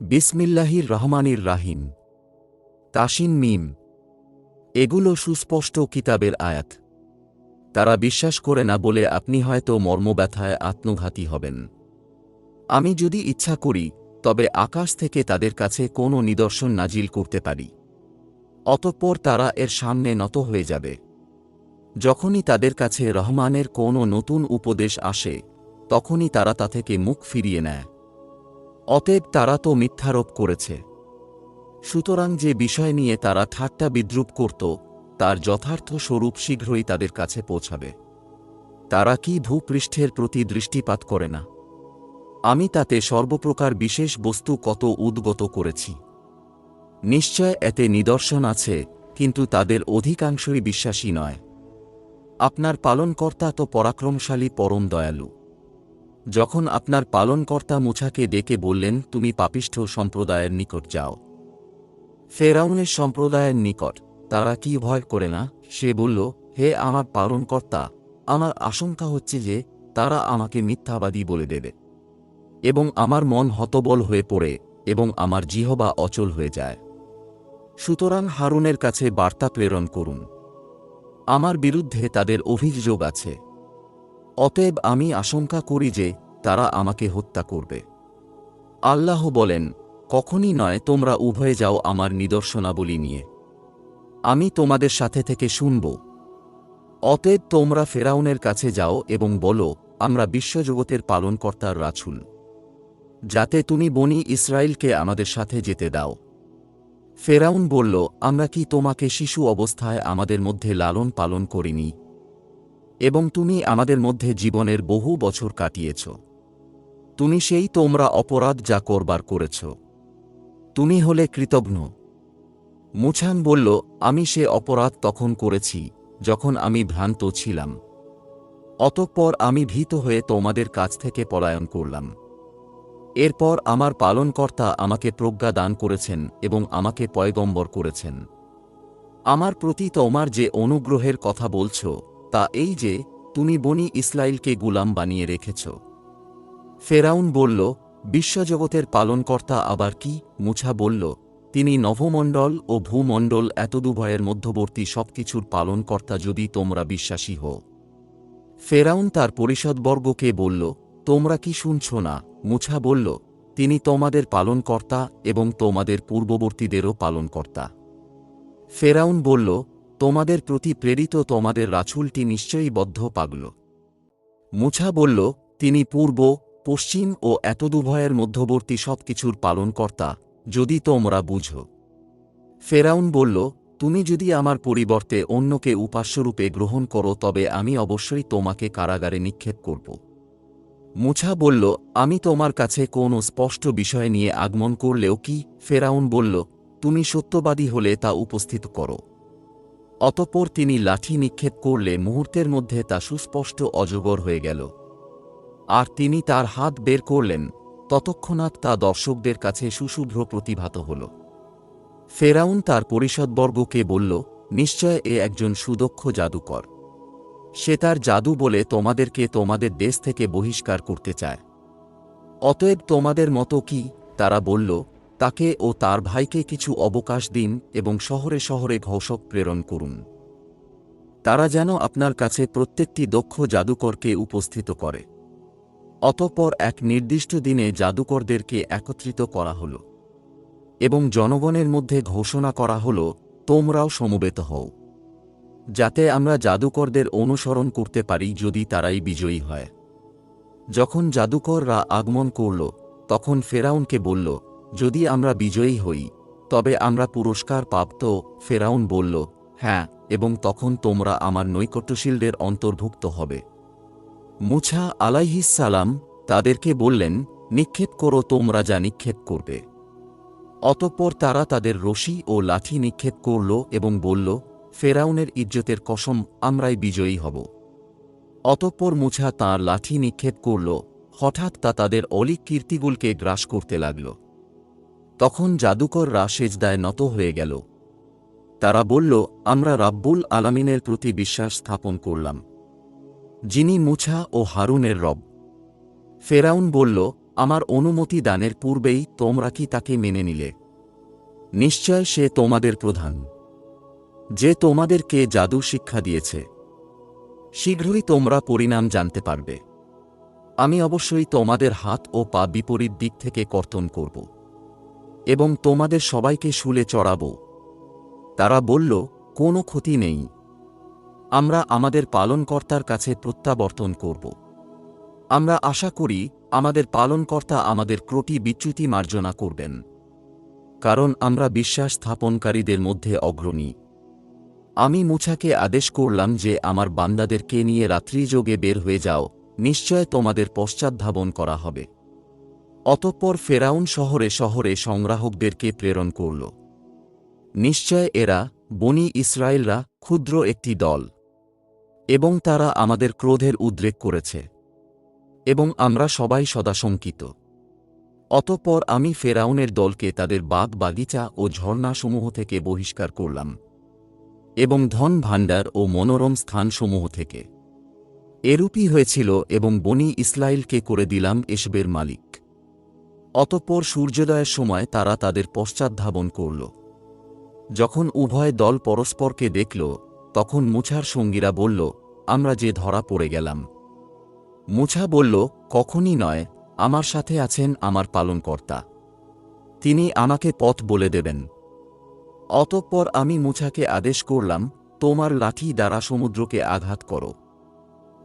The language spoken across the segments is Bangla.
বিসমিল্লাহির রহমানির রাহিম। তাসিন মিম। এগুলো সুস্পষ্ট কিতাবের আয়াত। তারা বিশ্বাস করে না বলে আপনি হয়তো মর্মব্যথায় আত্মঘাতী হবেন। আমি যদি ইচ্ছা করি, তবে আকাশ থেকে তাদের কাছে কোনো নিদর্শন নাজিল করতে পারি। অতঃপর তারা এর সামনে নত হয়ে যাবে। যখনই তাদের কাছে রহমানের কোনো নতুন উপদেশ আসে, তখনই তারা তা থেকে মুখ ফিরিয়ে নেয়। অতএব তারা তো মিথ্যারোপ করেছে। সুতরাং যে বিষয় নিয়ে তারা ঠাট্টা বিদ্রুপ করত, তার যথার্থ স্বরূপ শীঘ্রই তাদের কাছে পৌঁছাবে। তারা কি ভূপৃষ্ঠের প্রতি দৃষ্টিপাত করে না? আমি তাতে সর্বপ্রকার বিশেষ বস্তু কত উদ্গত করেছি। নিশ্চয় এতে নিদর্শন আছে, কিন্তু তাদের অধিকাংশই বিশ্বাসী নয়। আপনার পালনকর্তা তো পরাক্রমশালী, পরম দয়ালু। যখন আপনার পালনকর্তা মুছাকে ডেকে বললেন, তুমি পাপিষ্ঠ সম্প্রদায়ের নিকট যাও। ফেরাউনের সম্প্রদায়ের নিকট, তারা কি ভয় করে না? সে বলল, হে আমার পালনকর্তা, আমার আশঙ্কা হচ্ছে যে তারা আমাকে মিথ্যাবাদী বলে দেবে এবং আমার মন হতবল হয়ে পড়ে এবং আমার জিহবা অচল হয়ে যায়। সুতরাং হারুনের কাছে বার্তা প্রেরণ করুন। আমার বিরুদ্ধে তাদের অভিযোগ আছে। অতএব আমি আশঙ্কা করি যে তারা আমাকে হত্যা করবে। আল্লাহ বলেন, কখনই নয়, তোমরা উভয়ে যাও আমার নিদর্শনাবলী নিয়ে। আমি তোমাদের সাথে থেকে শুনব। অতএব তোমরা ফেরাউনের কাছে যাও এবং বলো, আমরা বিশ্বজগতের পালনকর্তার রাছুল। যাতে তুমি বনি ইসরায়েলকে আমাদের সাথে যেতে দাও। ফেরাউন বলল, আমরা কি তোমাকে শিশু অবস্থায় আমাদের মধ্যে লালন পালন করিনি? এবং তুমি আমাদের মধ্যে জীবনের বহু বছর কাটিয়েছ। তুমি সেই তোমরা অপরাধ যা করবার করেছ। তুমি হলে কৃতজ্ঞ মুছান বলল, আমি সে অপরাধ তখন করেছি, যখন আমি ভ্রান্ত ছিলাম। অতঃপর আমি ভীত হয়ে তোমাদের কাছ থেকে পলায়ন করলাম। এরপর আমার পালনকর্তা আমাকে প্রজ্ঞা দান করেছেন এবং আমাকে পয়গম্বর করেছেন। আমার প্রতি তোমার যে অনুগ্রহের কথা বলছ তা এই যে, তুমি বনি ইসরায়েলকে গুলাম বানিয়ে রেখেছ। ফেরাউন বলল, বিশ্বজগতের পালনকর্তা আবার কি? মুছা বলল, তিনি নভমণ্ডল ও ভূমণ্ডল এতদুভয়ের মধ্যবর্তী সবকিছুর পালনকর্তা যদি তোমরা বিশ্বাসী হও। ফেরাউন তার পরিষদবর্গকে বলল, তোমরা কি শুনছ না? মুছা বলল, তিনি তোমাদের পালনকর্তা এবং তোমাদের পূর্ববর্তীদেরও পালনকর্তা। ফেরাউন বলল তোমাদের প্রতি প্রেরিত তোমাদের রাছুলটি নিশ্চয়ই বদ্ধ পাগল। মুছা বলল, তিনি পূর্ব, পশ্চিম ও এতদুভয়ের মধ্যবর্তী সব সবকিছুর পালনকর্তা, যদি তোমরা বুঝো। ফেরাউন বলল, তুমি যদি আমার পরিবর্তে অন্যকে উপাস্যরূপে গ্রহণ করো, তবে আমি অবশ্যই তোমাকে কারাগারে নিক্ষেপ করব। মুছা বলল, আমি তোমার কাছে কোনো স্পষ্ট বিষয় নিয়ে আগমন করলেও কি? ফেরাউন বলল, তুমি সত্যবাদী হলে তা উপস্থিত করো। অতঃপর তিনি লাঠি নিক্ষেপ করলে মুহূর্তের মধ্যে তা সুস্পষ্ট অজগর হয়ে গেল। আর তিনি তার হাত বের করলেন, ততক্ষণাৎ তা দর্শকদের কাছে সুশুভ্র প্রতিভাত হল। ফেরাউন তার পরিষদবর্গকে বলল, নিশ্চয় এ একজন সুদক্ষ জাদুকর। সে তার জাদু বলে তোমাদেরকে তোমাদের দেশ থেকে বহিষ্কার করতে চায়। অতএব তোমাদের মতো কি? তারা বলল তাকে ও তার ভাইকে কিছু অবকাশ দিন এবং শহরে শহরে ঘোষক প্রেরণ করুন। তারা যেন আপনার কাছে প্রত্যেকটি দক্ষ জাদুকরকে উপস্থিত করে। অতঃপর এক নির্দিষ্ট দিনে জাদুকরদেরকে একত্রিত করা হল এবং জনগণের মধ্যে ঘোষণা করা হল, তোমরাও সমবেত হও। যাতে আমরা জাদুকরদের অনুসরণ করতে পারি যদি তারাই বিজয়ী হয়। যখন জাদুকররা আগমন করল, তখন ফেরাউনকে বলল যদি আমরা বিজয়ী হই, তবে আমরা পুরস্কার প্রাপ্ত ফেরাউন বলল হ্যাঁ এবং তখন তোমরা আমার নৈকট্যশীলদের অন্তর্ভুক্ত হবে। মুছা আলাইহিসালাম তাদেরকে বললেন, নিক্ষেপ করো, তোমরা যা নিক্ষেপ করবে। অতঃপর তারা তাদের রশি ও লাঠি নিক্ষেপ করল এবং বলল, ফেরাউনের ইজ্জতের কসম, আমরাই বিজয়ী হব। অতঃপর মুছা তাঁর লাঠি নিক্ষেপ করল। হঠাৎ তা তাদের অলিক কীর্তিগুলকে গ্রাস করতে লাগল। তখন জাদুকররা সেজদায় নত হয়ে গেল। তারা বলল, আমরা রাব্বুল আলামিনের প্রতি বিশ্বাস স্থাপন করলাম। যিনি মুছা ও হারুনের রব। ফেরাউন বলল, আমার অনুমতি দানের পূর্বেই তোমরা কি তাকে মেনে নিলে? নিশ্চয় সে তোমাদের প্রধান। যে তোমাদেরকে জাদু শিক্ষা দিয়েছে, শীঘ্রই তোমরা পরিণাম জানতে পারবে। আমি অবশ্যই তোমাদের হাত ও পা বিপরীত দিক থেকে কর্তন করব। এবং তোমাদের সবাইকে শুলে চড়াব। তারা বলল, কোনো ক্ষতি নেই। আমরা আমাদের পালনকর্তার কাছে প্রত্যাবর্তন করব। আমরা আশা করি, আমাদের পালনকর্তা আমাদের ক্রটি বিচ্যুতি মার্জনা করবেন। কারণ আমরা বিশ্বাস স্থাপনকারীদের মধ্যে অগ্রণী। আমি মুছাকে আদেশ করলাম যে, আমার বান্দাদেরকে নিয়ে রাত্রিযোগে বের হয়ে যাও। নিশ্চয় তোমাদের পশ্চাদ্ধাবন করা হবে। অতঃপর ফেরাউন শহরে শহরে সংগ্রাহকদেরকে প্রেরণ করল। নিশ্চয় এরা বনি ইসরায়েলরা ক্ষুদ্র একটি দল। এবং তারা আমাদের ক্রোধের উদ্রেক করেছে। এবং আমরা সবাই সদাশঙ্কিত অতঃপর আমি ফেরাউনের দলকে তাদের বাগ, বাগিচা ও ঝর্ণাসমূহ থেকে বহিষ্কার করলাম। এবং ধন ভাণ্ডার ও মনোরম স্থানসমূহ থেকে। এরূপই হয়েছিল এবং বনি ইসরায়েলকে করে দিলাম এসবের মালিক। অতঃপর সূর্যোদয়ের সময় তারা তাদের পশ্চাদ্ধাবন করল। যখন উভয় দল পরস্পরকে দেখল, তখন মুছার সঙ্গীরা বলল, আমরা যে ধরা পড়ে গেলাম। মুছা বলল, কখনই নয়, আমার সাথে আছেন আমার পালনকর্তা। তিনি আমাকে পথ বলে দেবেন। অতঃপর আমি মুছাকে আদেশ করলাম, তোমার লাঠি দ্বারা সমুদ্রকে আঘাত করো।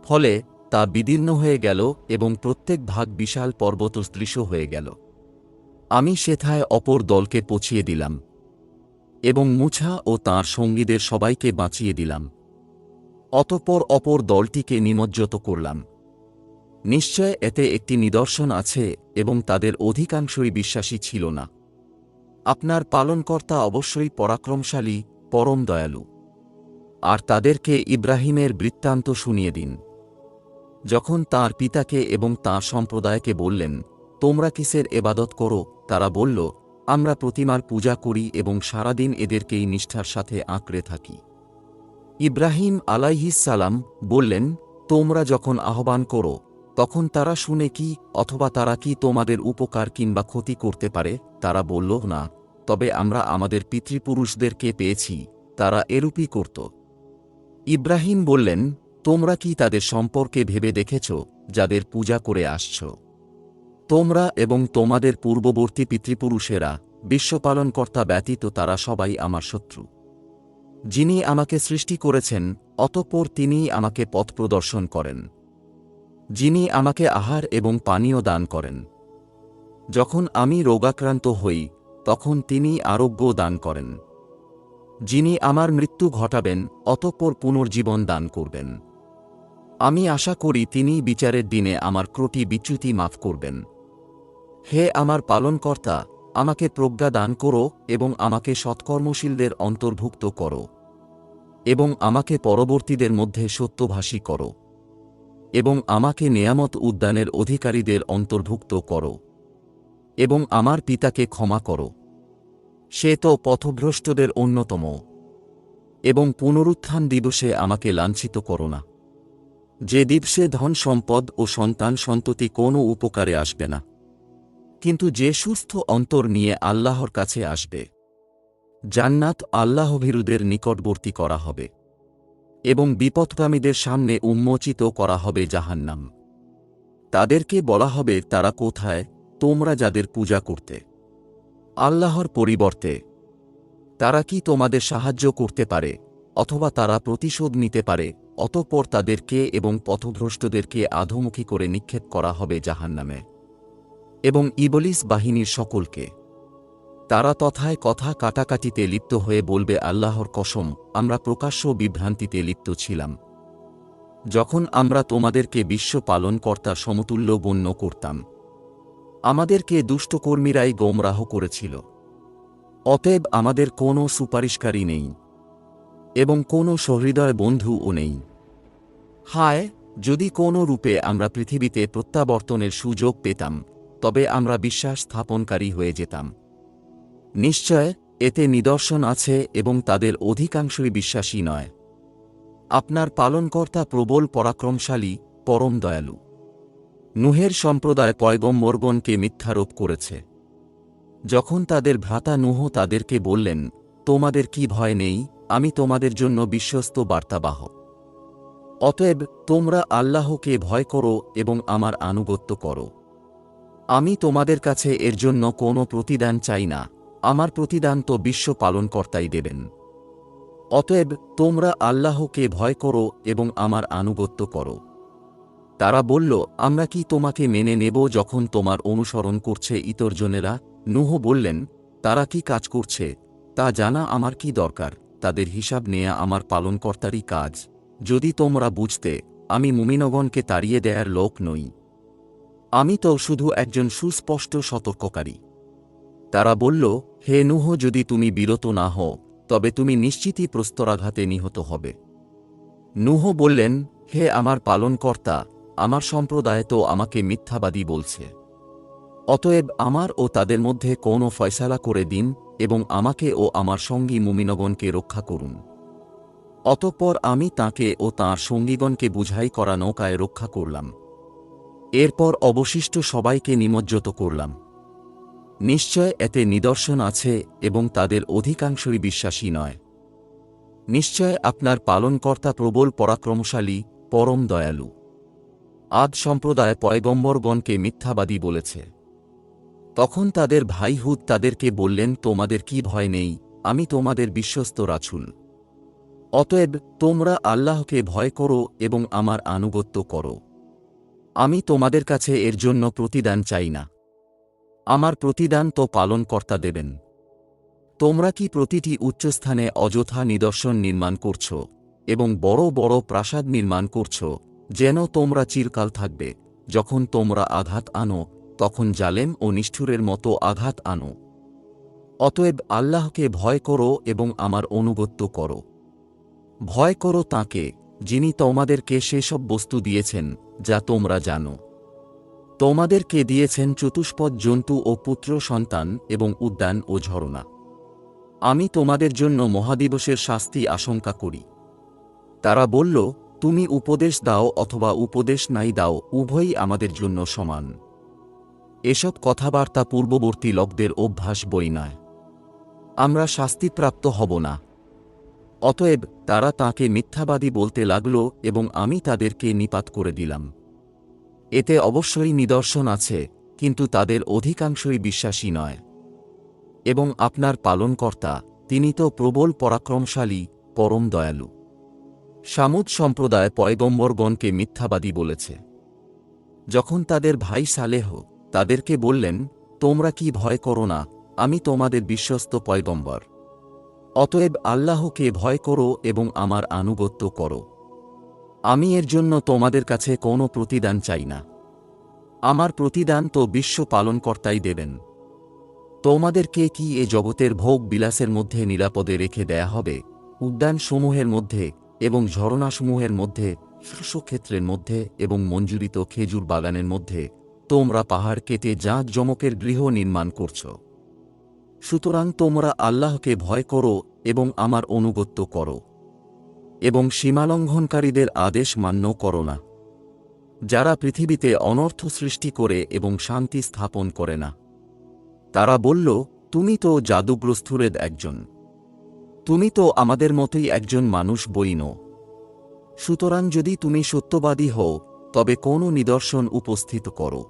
ফলে তা বিদীর্ণ হয়ে গেল এবং প্রত্যেক ভাগ বিশাল পর্বতদৃশ্য হয়ে গেল। আমি সেথায় অপর দলকে পচিয়ে দিলাম এবং মুছা ও তাঁর সঙ্গীদের সবাইকে বাঁচিয়ে দিলাম। অতপর অপর দলটিকে নিমজ্জত করলাম। নিশ্চয় এতে একটি নিদর্শন আছে এবং তাদের অধিকাংশই বিশ্বাসী ছিল না। আপনার পালনকর্তা অবশ্যই পরাক্রমশালী, পরম দয়ালু। আর তাদেরকে ইব্রাহিমের বৃত্তান্ত শুনিয়ে দিন। যখন তার পিতাকে এবং তাঁর সম্প্রদায়কে বললেন, তোমরা কিসের এবাদত করো? তারা বলল, আমরা প্রতিমার পূজা করি এবং সারাদিন এদেরকেই নিষ্ঠার সাথে আঁকড়ে থাকি। ইব্রাহিম আলাইহিসালাম বললেন, তোমরা যখন আহ্বান করো, তখন তারা শুনে কি অথবা তারা কি তোমাদের উপকার কিংবা ক্ষতি করতে পারে? তারা বলল, না, তবে আমরা আমাদের পিতৃপুরুষদেরকে পেয়েছি, তারা এরূপই করত। ইব্রাহিম বললেন তোমরা কি তাদের সম্পর্কে ভেবে দেখেছ, যাদের পূজা করে আসছ? তোমরা এবং তোমাদের পূর্ববর্তী পিতৃপুরুষেরা, বিশ্বপালনকর্তা ব্যতীত তারা সবাই আমার শত্রু। যিনি আমাকে সৃষ্টি করেছেন, অতঃপর তিনিই আমাকে পথ প্রদর্শন করেন। যিনি আমাকে আহার এবং পানীয় দান করেন। যখন আমি রোগাক্রান্ত হই, তখন তিনি আরোগ্য দান করেন। যিনি আমার মৃত্যু ঘটাবেন, অতঃপর পুনর্জীবন দান করবেন। আমি আশা করি তিনি বিচারের দিনে আমার ক্রটি বিচ্যুতি মাফ করবেন। হে আমার পালনকর্তা, আমাকে প্রজ্ঞা দান করো এবং আমাকে সৎকর্মশীলদের অন্তর্ভুক্ত করো এবং আমাকে পরবর্তীদের মধ্যে সত্যভাষী করো এবং আমাকে নেয়ামত উদ্যানের অধিকারীদের অন্তর্ভুক্ত করো এবং আমার পিতাকে ক্ষমা করো। সে তো পথভ্রষ্টদের অন্যতম এবং পুনরুত্থান দিবসে আমাকে লাঞ্ছিত করো না। যে দিবসে ধন সম্পদ ও সন্তান সন্ততি কোনো উপকারে আসবে না। কিন্তু যে সুস্থ অন্তর নিয়ে আল্লাহর কাছে আসবে, জান্নাত আল্লাহভীরুদের নিকটবর্তী করা হবে এবং বিপদগামীদের সামনে উন্মোচিত করা হবে জাহান্নাম। তাদেরকে বলা হবে, তারা কোথায়? তোমরা যাদের পূজা করতে, আল্লাহর পরিবর্তে, তারা কি তোমাদের সাহায্য করতে পারে অথবা তারা প্রতিশোধ নিতে পারে? অতঃপর তাদেরকে এবং পথভ্রষ্টদেরকে আধমুখী করে নিক্ষেপ করা হবে জাহান্নামে। এবং ইবলিস বাহিনীর সকলকে। তারা তথায় কথা কাটাকাটিতে লিপ্ত হয়ে বলবে, আল্লাহর কসম, আমরা প্রকাশ্য বিভ্রান্তিতে লিপ্ত ছিলাম। যখন আমরা তোমাদেরকে বিশ্ব পালনকর্তার সমতুল্য গণ্য করতাম। আমাদেরকে দুষ্টকর্মীরাই গোমরাহ করেছিল। অতএব আমাদের কোনো সুপারিশকারী নেই। এবং কোনো সহৃদয় বন্ধুও নেই। হায়, যদি কোনো রূপে আমরা পৃথিবীতে প্রত্যাবর্তনের সুযোগ পেতাম, তবে আমরা বিশ্বাস স্থাপনকারী হয়ে যেতাম। নিশ্চয়, এতে নিদর্শন আছে এবং তাদের অধিকাংশই বিশ্বাসী নয়। আপনার পালনকর্তা প্রবল পরাক্রমশালী, পরম দয়ালু। নুহের সম্প্রদায় পয়গম্বরগণকে মিথ্যারোপ করেছে। যখন তাদের ভ্রাতা নুহ তাদেরকে বললেন, তোমাদের কি ভয় নেই? আমি তোমাদের জন্য বিশ্বস্ত বার্তাবাহক। অতএব তোমরা আল্লাহকে ভয় করো এবং আমার আনুগত্য করো। আমি তোমাদের কাছে এর জন্য কোনো প্রতিদান চাই না, আমার প্রতিদান তো বিশ্ব পালনকর্তাই দেবেন। অতএব তোমরা আল্লাহকে ভয় করো এবং আমার আনুগত্য করো। তারা বলল, আমরা কি তোমাকে মেনে নেব যখন তোমার অনুসরণ করছে ইতরজনেরা নুহ বললেন, তারা কি কাজ করছে? তা জানা আমার কি দরকার? তাদের হিসাব নেয়া আমার পালনকর্তারই কাজ। যদি তোমরা বুঝতে, আমি মুমিনগণকে তাড়িয়ে দেয়ার লোক নই। আমি তো শুধু একজন সুস্পষ্ট সতর্ককারী। তারা বলল, হে নুহ, যদি তুমি বিরত না হও, তবে তুমি নিশ্চিতই প্রস্তরাঘাতে নিহত হবে। নুহ বললেন, হে আমার পালনকর্তা, আমার সম্প্রদায় তো আমাকে মিথ্যাবাদী বলছে। অতএব আমার ও তাদের মধ্যে কোনো ফয়সালা করে দিন এবং আমাকে ও আমার সঙ্গী মুমিনগণকে রক্ষা করুন। অতঃপর আমি তাকে ও তাঁর সঙ্গীগণকে বুঝাই করা নৌকায় রক্ষা করলাম। এরপর অবশিষ্ট সবাইকে নিমজ্জত করলাম। নিশ্চয় এতে নিদর্শন আছে এবং তাদের অধিকাংশই বিশ্বাসী নয়। নিশ্চয় আপনার পালনকর্তা প্রবল পরাক্রমশালী, পরম দয়ালু। আদ সম্প্রদায় পয়গম্বরগণকে মিথ্যাবাদী বলেছে। তখন তাদের ভাই হুদ তাদেরকে বললেন, তোমাদের কি ভয় নেই? আমি তোমাদের বিশ্বস্ত রাছুল। অতএব তোমরা আল্লাহকে ভয় করো এবং আমার আনুগত্য করো। আমি তোমাদের কাছে এর জন্য প্রতিদান চাই না। আমার প্রতিদান তো পালনকর্তা দেবেন। তোমরা কি প্রতিটি উচ্চস্থানে অযথা নিদর্শন নির্মাণ করছ এবং বড় বড় প্রাসাদ নির্মাণ করছ, যেন তোমরা চিরকাল থাকবে, যখন তোমরা আঘাত আনো, তখন জালেম ও নিষ্ঠুরের মতো আঘাত আনো। অতএব আল্লাহকে ভয় করো এবং আমার অনুগত্য করো। ভয় করো তাকে, যিনি তোমাদেরকে সেসব বস্তু দিয়েছেন, যা তোমরা জানো। তোমাদেরকে দিয়েছেন চতুষ্পদ জন্তু ও পুত্র সন্তান এবং উদ্যান ও ঝরনা। আমি তোমাদের জন্য মহাদিবসের শাস্তি আশঙ্কা করি। তারা বলল, তুমি উপদেশ দাও অথবা উপদেশ নাই দাও, উভয়ই আমাদের জন্য সমান। এসব কথাবার্তা পূর্ববর্তী লোকদের অভ্যাস বই নয়। আমরা শাস্তিপ্রাপ্ত হব না। অতএব তারা তাকে মিথ্যাবাদী বলতে লাগল এবং আমি তাদেরকে নিপাত করে দিলাম। এতে অবশ্যই নিদর্শন আছে, কিন্তু তাদের অধিকাংশই বিশ্বাসী নয়। এবং আপনার পালনকর্তা, তিনি তো প্রবল পরাক্রমশালী, পরম দয়ালু। সামুদ সম্প্রদায় পয়গম্বরগণকে মিথ্যাবাদী বলেছে। যখন তাদের ভাই সালেহ তাদেরকে বললেন, তোমরা কি ভয় করো না, আমি তোমাদের বিশ্বস্ত পয়গম্বর। অতএব আল্লাহকে ভয় করো এবং আমার আনুগত্য করো। আমি এর জন্য তোমাদের কাছে কোনো প্রতিদান চাই না। আমার প্রতিদান তো বিশ্ব পালনকর্তাই দেবেন। তোমাদেরকে কি এ জগতের ভোগ বিলাসের মধ্যে নিরাপদে রেখে দেয়া হবে? উদ্যানসমূহের মধ্যে এবং ঝরনাসমূহের মধ্যে শস্যক্ষেত্রের মধ্যে এবং মঞ্জুরিত খেজুর বাগানের মধ্যে তোমরা পাহাড় কেটে যা জমকের গৃহ নির্মাণ করছ। সুতরাং তোমরা আল্লাহকে ভয় করো এবং আমার অনুগত্য করো। এবং সীমালঙ্ঘনকারীদের আদেশ মান্য করো না। যারা পৃথিবীতে অনর্থ সৃষ্টি করে এবং শান্তি স্থাপন করে না। তারা বলল, তুমি তো জাদুগ্রস্থুরের একজন। তুমি তো আমাদের মতোই একজন মানুষ বইন সুতরাং যদি তুমি সত্যবাদী হও, তবে কোনো নিদর্শন উপস্থিত করো।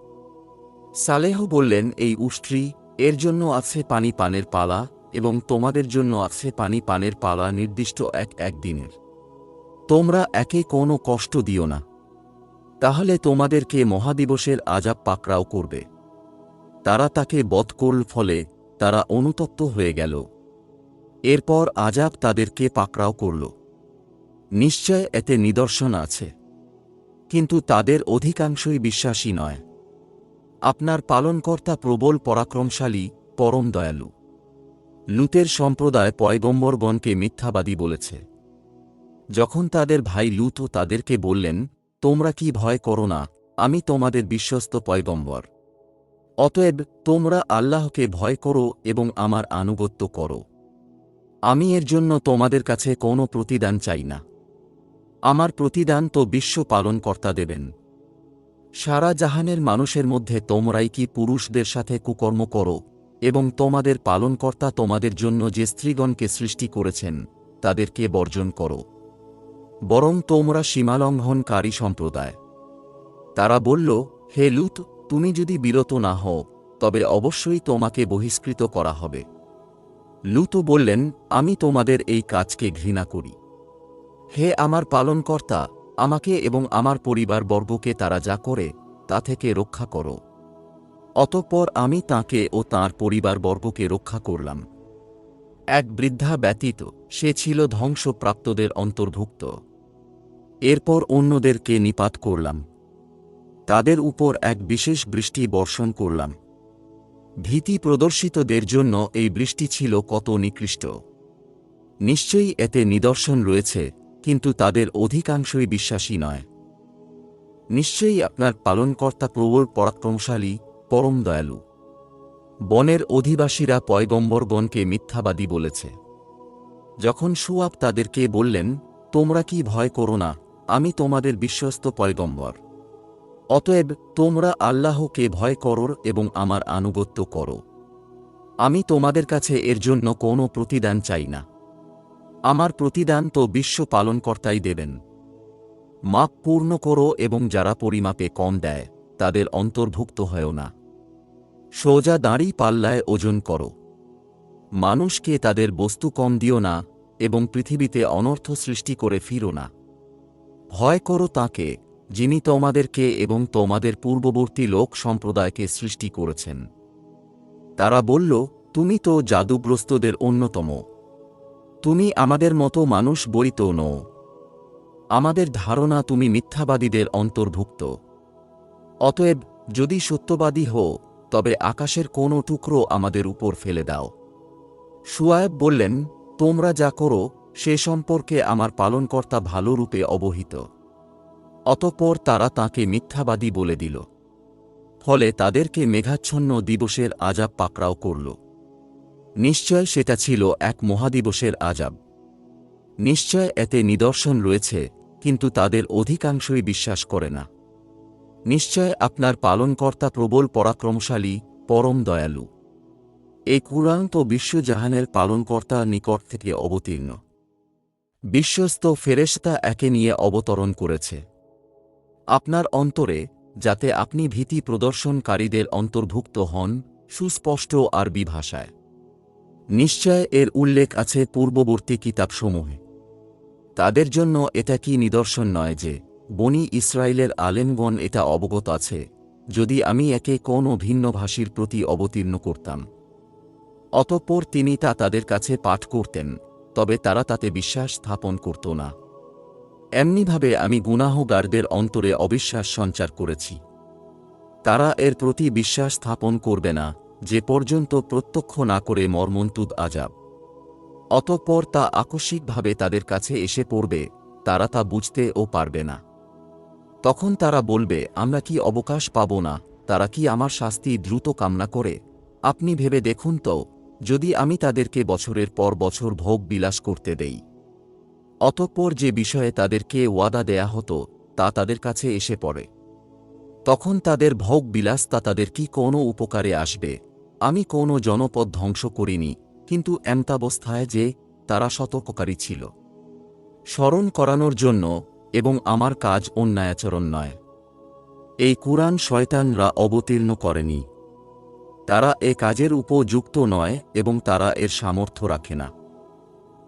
সালেহ বললেন, এই উষ্ট্রি এর জন্য আছে পানি পানের পালা এবং তোমাদের জন্য আছে পানি পানের পালা নির্দিষ্ট এক এক দিনের। তোমরা একে কোনো কষ্ট দিও না। তাহলে তোমাদেরকে মহাদিবসের আজাব পাকড়াও করবে। তারা তাকে বধ করল ফলে তারা অনুতপ্ত হয়ে গেল। এরপর আজাব তাদেরকে পাকড়াও করল। নিশ্চয় এতে নিদর্শন আছে। কিন্তু তাদের অধিকাংশই বিশ্বাসী নয়। আপনার পালনকর্তা প্রবল পরাক্রমশালী, পরম দয়ালু। লুতের সম্প্রদায় পয়গম্বরগণকে মিথ্যাবাদী বলেছে। যখন তাদের ভাই লুতও তাদেরকে বললেন, তোমরা কি ভয় করো না, আমি তোমাদের বিশ্বস্ত পয়গম্বর। অতএব তোমরা আল্লাহকে ভয় করো এবং আমার আনুগত্য করো। আমি এর জন্য তোমাদের কাছে কোনো প্রতিদান চাই না। আমার প্রতিদান তো বিশ্ব পালনকর্তা দেবেন। সারা জাহানের মানুষের মধ্যে তোমরাই কি পুরুষদের সাথে কুকর্ম করো, এবং তোমাদের পালনকর্তা তোমাদের জন্য যে স্ত্রীগণকে সৃষ্টি করেছেন, তাদেরকে বর্জন করো। বরং তোমরা সীমালঙ্ঘনকারী সম্প্রদায়। তারা বলল, হে লুত, তুমি যদি বিরত না হও, তবে অবশ্যই তোমাকে বহিষ্কৃত করা হবে। লুত বললেন, আমি তোমাদের এই কাজকে ঘৃণা করি। হে আমার পালনকর্তা আমাকে এবং আমার পরিবার বর্গকে তারা যা করে, তা থেকে রক্ষা করো। অতঃপর আমি তাকে ও তাঁর পরিবারবর্গকে রক্ষা করলাম। এক বৃদ্ধা ব্যতীত, সে ছিল ধ্বংসপ্রাপ্তদের অন্তর্ভুক্ত। এরপর অন্যদেরকে নিপাত করলাম। তাদের উপর এক বিশেষ বৃষ্টি বর্ষণ করলাম। ভীতি প্রদর্শিতদের জন্য এই বৃষ্টি ছিল কত নিকৃষ্ট। নিশ্চয়ই এতে নিদর্শন রয়েছে। কিন্তু তাদের অধিকাংশই বিশ্বাসী নয়। নিশ্চয়ই আপনার পালনকর্তা প্রবল পরাক্রমশালী, পরম দয়ালু। বনের অধিবাসীরা পয়গম্বরগণকে মিথ্যাবাদী বলেছে। যখন সুয়াব তাদেরকে বললেন, তোমরা কি ভয় করো না, আমি তোমাদের বিশ্বস্ত পয়গম্বর। অতএব তোমরা আল্লাহকে ভয় করো এবং আমার আনুগত্য করো। আমি তোমাদের কাছে এর জন্য কোনো প্রতিদান চাই না। আমার প্রতিদান তো বিশ্ব পালনকর্তাই দেবেন। মাপ পূর্ণ করো এবং যারা পরিমাপে কম দেয়, তাদের অন্তর্ভুক্ত হয়েও না। সোজা দাঁড়ি পাল্লায় ওজন করো। মানুষকে তাদের বস্তু কম দিও না এবং পৃথিবীতে অনর্থ সৃষ্টি করে ফিরো না। ভয় করো তাকে, যিনি তোমাদেরকে এবং তোমাদের পূর্ববর্তী লোক সম্প্রদায়কে সৃষ্টি করেছেন। তারা বলল, তুমি তো জাদুগ্রস্তদের অন্যতম। তুমি আমাদের মতো মানুষ বলিত নও। আমাদের ধারণা তুমি মিথ্যাবাদীদের অন্তর্ভুক্ত। অতএব, যদি সত্যবাদী হো তবে আকাশের কোনো টুকরো আমাদের উপর ফেলে দাও। সুয়ায়েব বললেন, তোমরা যা করো, সে সম্পর্কে আমার পালনকর্তা ভালো রূপে অবহিত। অতঃপর তারা তাকে মিথ্যাবাদী বলে দিল। ফলে তাদেরকে মেঘাচ্ছন্ন দিবসের আজাব পাকড়াও করল। নিশ্চয় সেটা ছিল এক মহাদিবসের আজাব। নিশ্চয় এতে নিদর্শন রয়েছে, কিন্তু তাদের অধিকাংশই বিশ্বাস করে না। নিশ্চয় আপনার পালনকর্তা প্রবল পরাক্রমশালী, পরম দয়ালু। এই কুরআন তো বিশ্বজাহানের পালনকর্তা নিকট থেকে অবতীর্ণ। বিশ্বস্ত ফেরেশতা একে নিয়ে অবতরণ করেছে। আপনার অন্তরে, যাতে আপনি ভীতি প্রদর্শনকারীদের অন্তর্ভুক্ত হন, সুস্পষ্ট আরবি ভাষায়। নিশ্চয় এর উল্লেখ আছে পূর্ববর্তী কিতাবসমূহে। তাদের জন্য এটা কি নিদর্শন নয় যে, বনি ইসরায়েলের আলেমগণ এটা অবগত আছে, যদি আমি একে কোনো ভিন্নভাষীর প্রতি অবতীর্ণ করতাম। অতঃপর তিনি তা তাদের কাছে পাঠ করতেন, তবে তারা তাতে বিশ্বাস স্থাপন করত না। এমনিভাবে আমি গুনাহগারদের অন্তরে অবিশ্বাস সঞ্চার করেছি। তারা এর প্রতি বিশ্বাস স্থাপন করবে না যে পর্যন্ত প্রত্যক্ষ না করে মর্মন্তুদ আজাব। অতঃপর তা আকস্মিকভাবে তাদের কাছে এসে পড়বে, তারা তা বুঝতেও পারবে না। তখন তারা বলবে, আমরা কি অবকাশ পাব না? তারা কি আমার শাস্তি দ্রুত কামনা করে? আপনি ভেবে দেখুন তো, যদি আমি তাদেরকে বছরের পর বছর ভোগ বিলাস করতে দেই। অতঃপর যে বিষয়ে তাদেরকে ওয়াদা দেয়া হতো, তা তাদের কাছে এসে পড়ে। তখন তাদের ভোগ বিলাস তা তাদের কি কোনো উপকারে আসবে? আমি কোনো জনপদ ধ্বংস করিনি, কিন্তু এমতাবস্থায় যে তারা সতর্ককারী ছিল। স্মরণ করানোর জন্য এবং আমার কাজ অন্যায়াচরণ নয়। এই কুরআন শয়তানরা অবতীর্ণ করেনি। তারা এ কাজের উপযুক্ত নয় এবং তারা এর সামর্থ্য রাখে না।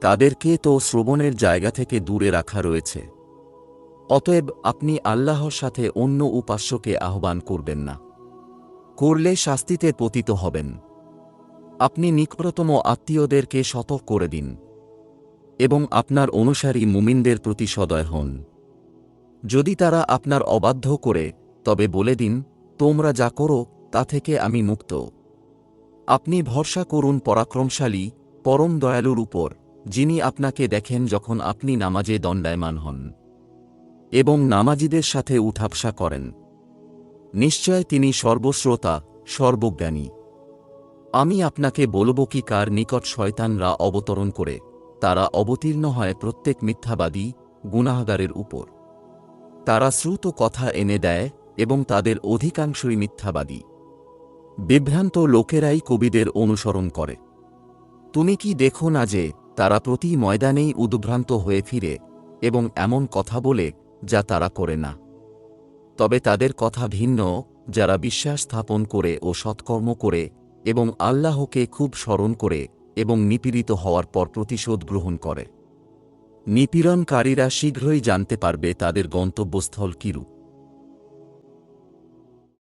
তাদেরকে তো শ্রবণের জায়গা থেকে দূরে রাখা রয়েছে। অতএব আপনি আল্লাহর সাথে অন্য উপাস্যকে আহ্বান করবেন না। করলে শাস্তিতে পতিত হবেন। আপনি নিকটতম আত্মীয়দেরকে সতর্ক করে দিন এবং আপনার অনুসারী মুমিনদের প্রতি সদয় হন। যদি তারা আপনার অবাধ্য করে, তবে বলে দিন, তোমরা যা করো, তা থেকে আমি মুক্ত। আপনি ভরসা করুন পরাক্রমশালী, পরম দয়ালুর উপর, যিনি আপনাকে দেখেন যখন আপনি নামাজে দণ্ডায়মান হন এবং নামাজিদের সাথে উঠাপসা করেন। নিশ্চয় তিনি সর্বশ্রোতা, সর্বজ্ঞানী। আমি আপনাকে বলব কি কার নিকট শয়তানরা অবতরণ করে, তারা অবতীর্ণ হয় প্রত্যেক মিথ্যাবাদী, গুনাহগারের উপর। তারা শ্রুত কথা এনে দেয় এবং তাদের অধিকাংশই মিথ্যাবাদী। বিভ্রান্ত লোকেরাই কবিদের অনুসরণ করে। তুমি কি দেখো না যে, তারা প্রতি ময়দানেই উদ্ভ্রান্ত হয়ে ফিরে, এবং এমন কথা বলে, যা তারা করে না? তবে তাদের কথা ভিন্ন, যারা বিশ্বাস স্থাপন করে ও সৎকর্ম করে এবং আল্লাহকে খুব স্মরণ করে এবং নিপীড়িত হওয়ার পর প্রতিশোধ গ্রহণ করে। নিপীড়নকারীরা শীঘ্রই জানতে পারবে তাদের গন্তব্যস্থল কিরূপ।